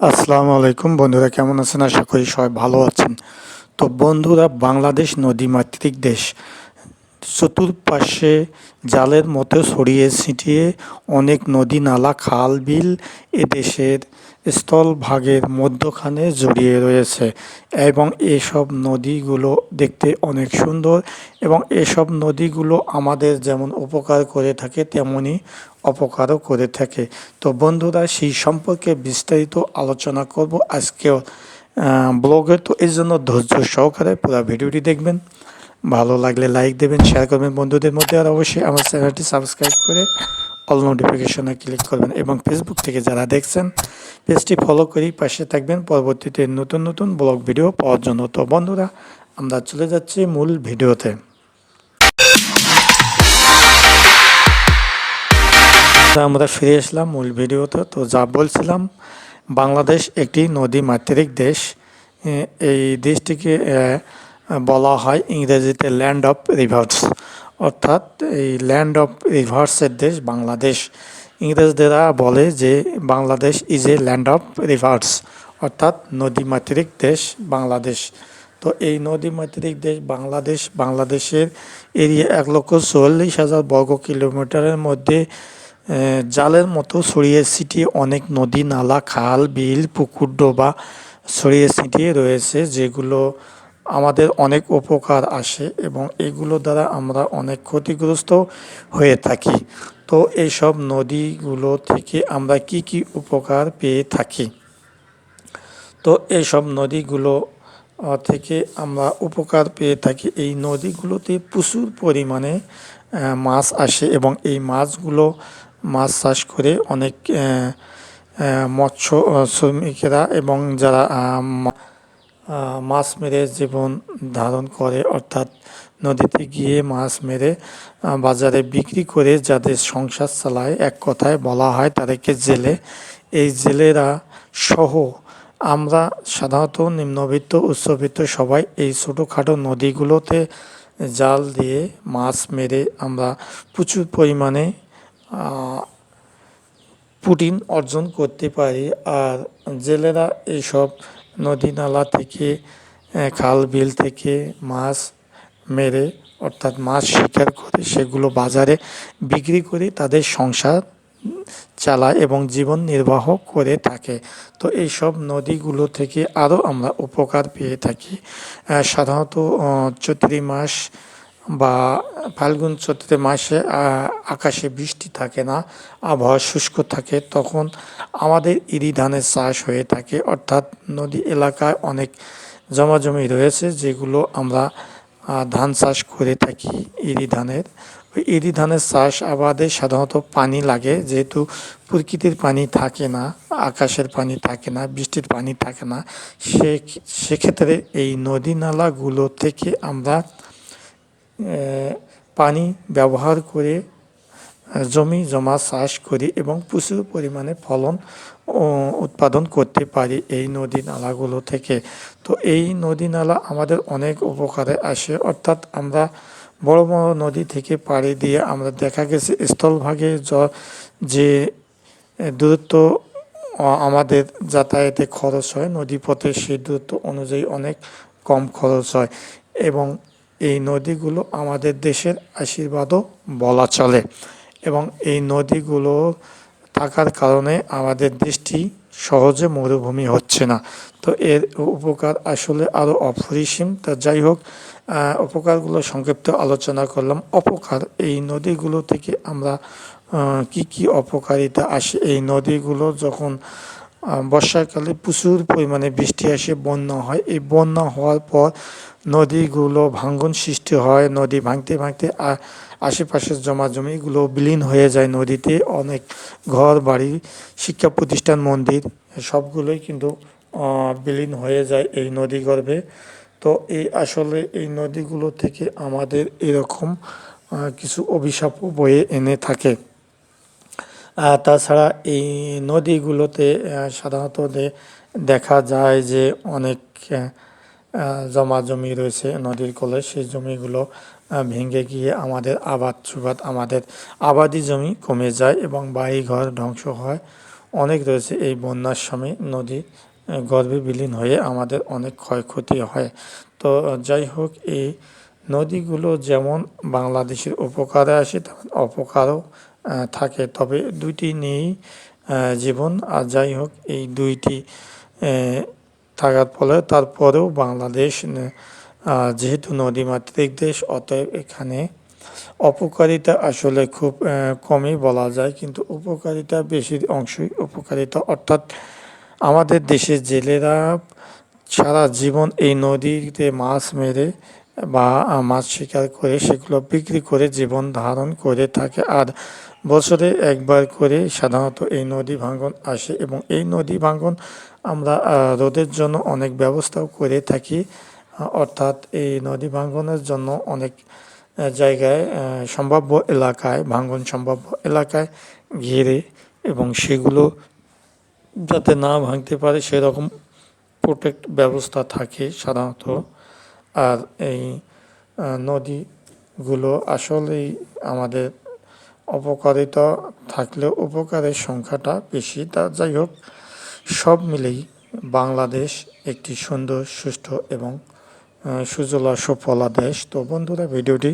আসসালামু আলাইকুম। বন্ধুরা, কেমন আছেন? আশা করি সবাই ভালো আছেন। তো বন্ধুরা, বাংলাদেশ নদীমাতৃক দেশ। চতুর্পাশে জালের মতো ছড়িয়ে ছিটিয়ে অনেক নদী, নালা, খাল, বিল এ দেশের স্থলভাগের মধ্যখানে জড়িয়ে রয়েছে এবং এসব নদীগুলো দেখতে অনেক সুন্দর এবং এসব নদীগুলো আমাদের যেমন উপকার করে থাকে, তেমনি অপকারও করে থাকে। তো বন্ধুরা, সেই সম্পর্কে বিস্তারিত আলোচনা করব আজকেও ব্লগে। তো এই জন্য ধৈর্য সহকারে পুরো ভিডিওটি দেখবেন। ভালো লাগলে লাইক দেবেন শেয়ার করবেন বন্ধুদের মধ্যে, আর অবশ্যই আমার চ্যানেলটি সাবস্ক্রাইব করে অল নোটিফিকেশনে ক্লিক করবেন। এবং ফেসবুক থেকে যারা দেখছেন পেজটি ফলো করেই পাশে থাকবেন। পরবর্তীতে নতুন নতুন ব্লগ ভিডিও পাওয়ার জন্য। তো বন্ধুরা, আমরা চলে যাচ্ছি মূল ভিডিওতে। আমরা ফিরে আসলাম মূল ভিডিওতে। তো যা বলছিলাম, বাংলাদেশ একটি নদী মাতৃক দেশ এই দেশটিকে বলা হয় ইংরেজিতে ল্যান্ড অফ রিভার্স অর্থাৎ এই ল্যান্ড অফ রিভার্সের দেশ বাংলাদেশ। ইংরেজদেরা বলে যে Bangladesh is a land of rivers অর্থাৎ নদীমাতৃক দেশ বাংলাদেশ। তো এই নদী মাতৃক দেশ বাংলাদেশ, বাংলাদেশের এরিয়া এক লক্ষ চুয়াল্লিশ হাজার বর্গ কিলোমিটারের মধ্যে জালের মতো ছড়িয়ে ছিটিয়ে অনেক নদী, নালা, খাল, বিল, পুকুর, ডোবা ছড়িয়ে ছিটিয়ে রয়েছে, যেগুলো আমাদের অনেক উপকার আসে এবং এগুলো দ্বারা আমরা অনেক ক্ষতিগ্রস্ত হয়ে থাকি। তো এইসব নদীগুলো থেকে আমরা কি কি উপকার পেয়ে থাকি? তো এইসব নদীগুলো থেকে আমরা উপকার পেয়ে থাকি। এই নদীগুলোতে প্রচুর পরিমাণে মাছ আসে এবং এই মাছগুলো মাছ চাষ করে অনেক মৎস্য শ্রমিকেরা এবং যারা মাছ মেরে জীবন ধারণ করে অর্থাৎ নদীতে গিয়ে মাছ মেরে বাজারে বিক্রি করে যাদের সংসার চালায় এক কথায় বলা হয় তাদেরকে জেলে। এই জেলেরা সহ। আমরা সাধারণত নিম্নবিত্ত উচ্চবিত্ত সবাই এই ছোটোখাটো নদীগুলোতে জাল দিয়ে মাছ মেরে আমরা প্রচুর পরিমাণে আহ, প্রোটিন অর্জন করতে পারি। আর জেলেরা এইসব নদী নালা থেকে খাল, বিল থেকে মাছ মেরে, অর্থাৎ মাছ শিকার করে, সেগুলো বাজারে বিক্রি করে তাদের সংসার চালায় এবং জীবন নির্বাহ করে থাকে। তো এইসব নদীগুলো থেকে আরও আমরা উপকার পেয়ে থাকি। সাধারণত চৈত্রি মাস বা ফাল্গুন চৈত্র মাসে আকাশে বৃষ্টি থাকে না, আবহাওয়া শুষ্ক থাকে, তখন আমাদের ইরি ধানের চাষ হয়ে থাকে। অর্থাৎ নদী এলাকায় অনেক জমাজমি রয়েছে যেগুলো আমরা ধান চাষ করে থাকি ইরি ধানের। ইরি ধানের চাষ আবাদে সাধারণত পানি লাগে, যেহেতু প্রকৃতির পানি থাকে না, আকাশের পানি থাকে না, বৃষ্টির পানি থাকে না। সে, সেক্ষেত্রে এই নদী নালাগুলো থেকে আমরা পানি ব্যবহার করে, জমি জমা চাষ করি এবং প্রচুর পরিমাণে ফলন উৎপাদন করতে পারি এই নদী নালাগুলো থেকে। তো এই নদী নালা আমাদের অনেক উপকারে আসে। অর্থাৎ আমরা বড় বড় নদী থেকে পাড়ি দিয়ে আমরা দেখা গেছে স্থলভাগে যে দূরত্ব আমাদের যাতায়াতে খরচ হয় নদীপথে, সেই দূরত্ব অনুযায়ী অনেক কম খরচ হয়। এবং এই নদীগুলো আমাদের দেশের আশীর্বাদও বলা চলে এবং এই নদীগুলো থাকার কারণে আমাদের দেশটি সহজে মরুভূমি হচ্ছে না। তো এর উপকার আসলে আরও অপরিসীম। তা যাই হোক উপকারগুলো সংক্ষিপ্ত আলোচনা করলাম। অপকার, এই নদীগুলো থেকে আমরা কি কি অপকারিতা আসে? এই নদীগুলো যখন বর্ষাকালে প্রচুর পরিমাণে বৃষ্টি আসে, বন্যা হয়। এই বন্যা হওয়ার পর নদীগুলো ভাঙ্গন সৃষ্টি হয়। নদী ভাঙতে ভাঙতে আশেপাশের জমা জমিগুলো বিলীন হয়ে যায় নদীতে। অনেক ঘর, বাড়ি, শিক্ষা প্রতিষ্ঠান, মন্দির, সবগুলোই কিন্তু বিলীন হয়ে যায় এই নদী গর্ভে। তো এই আসলে এই নদীগুলো থেকে আমাদের এরকম কিছু অভিশাপও বয়ে এনে থাকে। তাছাড়া এই নদীগুলোতে সাধারণত দেখা যায় যে অনেক জমা জমি রয়েছে নদীর কোলে। সেই জমিগুলো ভেঙে গিয়ে আমাদের আবাদ সুবাদ আমাদের আবাদি জমি কমে যায় এবং বাড়ি ঘর ধ্বংস হয়। অনেক রয়েছে এই বন্যার সময় নদী গর্ভে বিলীন হয়ে আমাদের অনেক ক্ষয়ক্ষতি হয়। তো যাই হোক, এই নদীগুলো যেমন বাংলাদেশের উপকারে আসে, তেমন অপকারও থাকে। তবে দুইটি নিয়েই জীবন। আর যাই হোক, এই দুইটি থাকার ফলে তারপরেও বাংলাদেশ যেহেতু নদীমাতৃক দেশ, অতএব এখানে অপকারিতা আসলে খুব কমই বলা যায়। কিন্তু উপকারিতা বেশি অংশই উপকারিতা। অর্থাৎ আমাদের দেশের জেলেরা সারা জীবন এই নদীতে মাছ মেরে বা মাছ শিকার করে সেগুলো বিক্রি করে জীবন ধারণ করে থাকে। আর বছরে একবার করে সাধারণত এই নদী ভাঙ্গন আসে এবং এই নদী ভাঙ্গন আমরা রোদের জন্য অনেক ব্যবস্থাও করে থাকি। অর্থাৎ এই নদী ভাঙ্গনের জন্য অনেক জায়গায় সম্ভাব্য এলাকায়, ভাঙ্গন সম্ভাব্য এলাকায় ঘিরে এবং সেগুলো যাতে না ভাঙতে পারে সেরকম প্রোটেক্ট ব্যবস্থা থাকে সাধারণত। আর এই নদীগুলো আসলেই আমাদের অপকারিতা থাকলেও উপকারের সংখ্যাটা বেশি। তা যাই হোক, সব মিলেই বাংলাদেশ একটি সুন্দর, সুষ্ঠু এবং সুজলা, সুফলা দেশ। তো বন্ধুরা, ভিডিওটি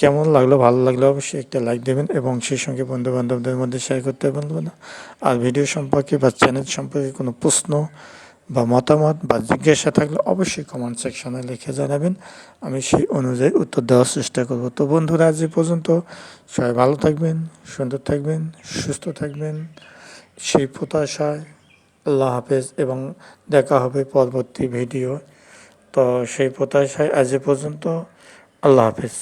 কেমন লাগল, ভালো লাগলে অবশ্যই একটা লাইক দেবেন এবং সেই সঙ্গে বন্ধু বান্ধবদের মধ্যে শেয়ার করতে না। আর ভিডিও সম্পর্কে বা চ্যানেল সম্পর্কে কোনো প্রশ্ন বা মতামত বা জিজ্ঞাসা থাকলে অবশ্যই কমেন্ট সেকশনে লিখে জানাবেন। আমি সেই অনুযায়ী উত্তর দেওয়ার চেষ্টা করব। তো বন্ধুরা, আজ পর্যন্ত সবাই ভালো থাকবেন, সুন্দর থাকবেন, সুস্থ থাকবেন। সেই প্রত্যাশায় আল্লাহ হাফেজ এবং দেখা হবে পরবর্তী ভিডিও। তো সেই প্রত্যাশায় আজ পর্যন্ত আল্লাহ হাফেজ।